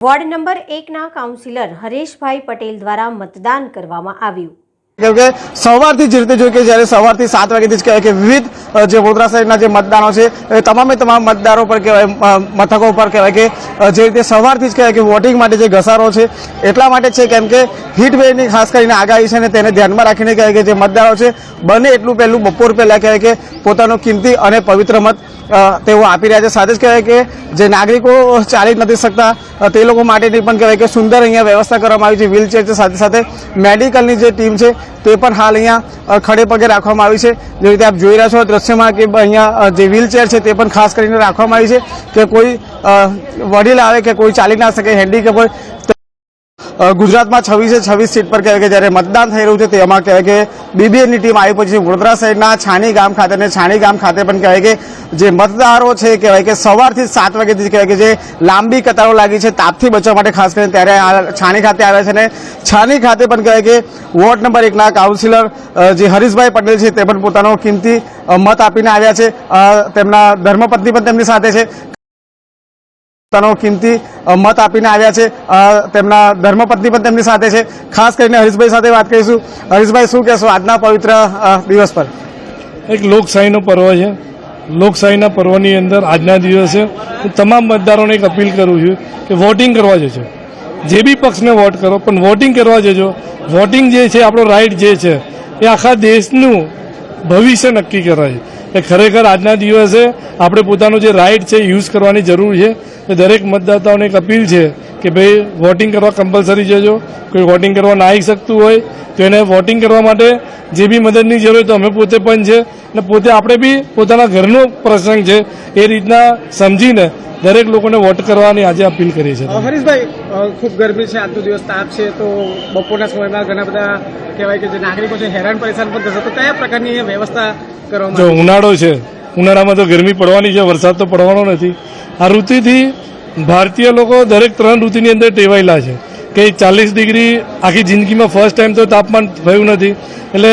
Ward number એકના councillor Hareshbhai Patel દ્વારા મતદાન કરવામાં આવ્યું. કેમ કે સવારથી જ રીતે જોઈએ કે જ્યારે સવારથી સાત વાગ્યાથી જ કહેવાય કે વિવિધ જે વડોદરા શહેરના જે મતદાનો છે, એ તમામે તમામ મતદારો પર કહેવાય મથકો પર કહેવાય કે જે રીતે સવારથી જ કહેવાય કે વોટિંગ માટે જે ઘસારો છે, એટલા માટે છે કેમ કે વેવની ખાસ કરીને આગાહી છે ને તેને ધ્યાનમાં રાખીને કહેવાય કે જે મતદારો છે, બને એટલું પહેલું બપોર પહેલાં કહેવાય કે પોતાનો કિંમતી અને પવિત્ર મત તેઓ આપી રહ્યા છે. સાથે જ કહેવાય કે જે નાગરિકો ચાલી નથી શકતા તે લોકો માટેની પણ કહેવાય કે સુંદર અહીંયા વ્યવસ્થા કરવામાં આવી છે. વ્હીલચેર છે. સાથે સાથે મેડિકલની જે ટીમ છે તે પણ હાલ અહીંયા ખડે પગે રાખવામાં આવી છે. જે રીતે આપ જોઈ રહ્યા છો દ્રશ્યમાં કે અહીંયા જે વ્હીલચેર છે તે પણ ખાસ કરીને રાખવામાં આવી છે કે કોઈ વડીલ આવે કે કોઈ ચાલી ના શકે હેન્ડીકેપ હોય ગુજરાતમાં છવ્વીસે છવ્વીસ સીટ પર કહેવાય કે જ્યારે મતદાન થઈ રહ્યું છે તેમાં કહેવાય કે બીબીએની ટીમ આવી પછી વડોદરા શહેરના છાણી ગામ ખાતે અને છાણી ગામ ખાતે પણ કહેવાય કે જે મતદારો છે, કહેવાય કે સવારથી સાત વાગ્યાથી કહેવાય કે જે લાંબી કતારો લાગી છે, તાપથી બચવા માટે ખાસ કરીને ત્યારે છાણી ખાતે આવ્યા છે અને છાણી ખાતે પણ કહેવાય કે વોર્ડ નંબર એકના કાઉન્સિલર જે હરીશભાઈ પટેલ છે, તે પણ પોતાનો કિંમતી મત આપીને આવ્યા છે. તેમના ધર્મપત્ની પણ તેમની સાથે છે. પોતાનો કિંમતી મત આપીને આવ્યા છે. તેમના ધર્મપત્ની પણ તેમની સાથે છે. ખાસ કરીને હરીશભાઈ સાથે વાત કરીશું. હરીશભાઈ, શું કહેશો આજના પવિત્ર દિવસ પર? એક લોકશાહીનો પર્વ છે. લોકશાહીના પર્વની અંદર આજના દિવસે હું તમામ મતદારોને એક અપીલ કરું છું કે વોટિંગ કરવા જજો. જે બી પક્ષને વોટ કરો, પણ વોટિંગ કરવા જજો. વોટિંગ જે છે, આપણો રાઇટ જે છે, એ આખા દેશનું ભવિષ્ય નક્કી કરે છે એ ખરેખર આજના દિવસે આપણે પોતાનો જે રાઇટ છે યુઝ કરવાની જરૂર છે. એ દરેક મતદાતાઓને એક અપીલ છે કે ભાઈ વોટિંગ કરવા કમ્પલસરી જજો. કોઈ વોટિંગ કરવા ના આવી શકતું હોય તો એને વોટિંગ કરવા માટે જે બી મદદની જરૂર હોય તો અમે પોતે પણ છે. અને પોતે આપણે બી પોતાના ઘરનો પ્રસંગ છે એ રીતના સમજીને દરેક લોકોને વોટ કરવાની આજે અપીલ કરી છે. હરીશભાઈ ખૂબ ગરમી છે આજનો દિવસ તાપ છે તો બપોરના સમયમાં ઘણા બધા કહેવાય કે જે નાગરિકો છે હેરાન પરેશાન પણ થશે. તો કયા પ્રકારની વ્યવસ્થા કરવામાં જો ઉનાળો છે ઉનાળામાં તો ગરમી પડવાની છે વરસાદ તો પડવાનો નથી. આ ઋતુથી ભારતીય લોકો દરેક ત્રણ ઋતુની અંદર ટેવાયેલા છે. કે ચાલીસ ડિગ્રી આખી જિંદગીમાં ફર્સ્ટ ટાઈમ તો તાપમાન થયું નથી. એટલે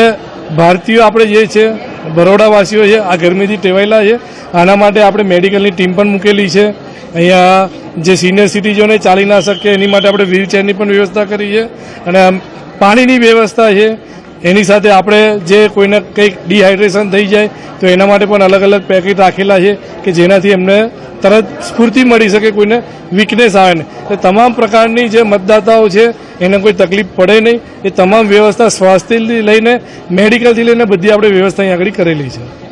ભારતીયો આપણે જે છે, બરોડાવાસીઓ છે, આ ગરમીથી ટેવાયેલા છે. આના માટે આપણે મેડિકલની ટીમ પણ મૂકેલી છે. અહીંયા જે સિનિયર સિટીઝોને ચાલી ના શકે, એની માટે આપણે વ્હીલચેરની પણ વ્યવસ્થા કરી છે. અને પાણીની વ્યવસ્થા છે. એની સાથે આપણે જે કોઈને કંઈક ડિહાઇડ્રેશન થઈ જાય, તો એના માટે પણ અલગ અલગ પેકેટ રાખેલા છે કે જેનાથી એમને તરત સ્ફૂર્તિ મળી શકે કોઈને વીકનેસ આવે ને તો તમામ પ્રકારની જે મતદાતાઓ છે, એને કોઈ તકલીફ પડે નહીં. એ તમામ વ્યવસ્થા સ્વાસ્થ્યથી લઈને મેડિકલથી લઈને બધી આપણે વ્યવસ્થા અહીં આગળ કરેલી છે.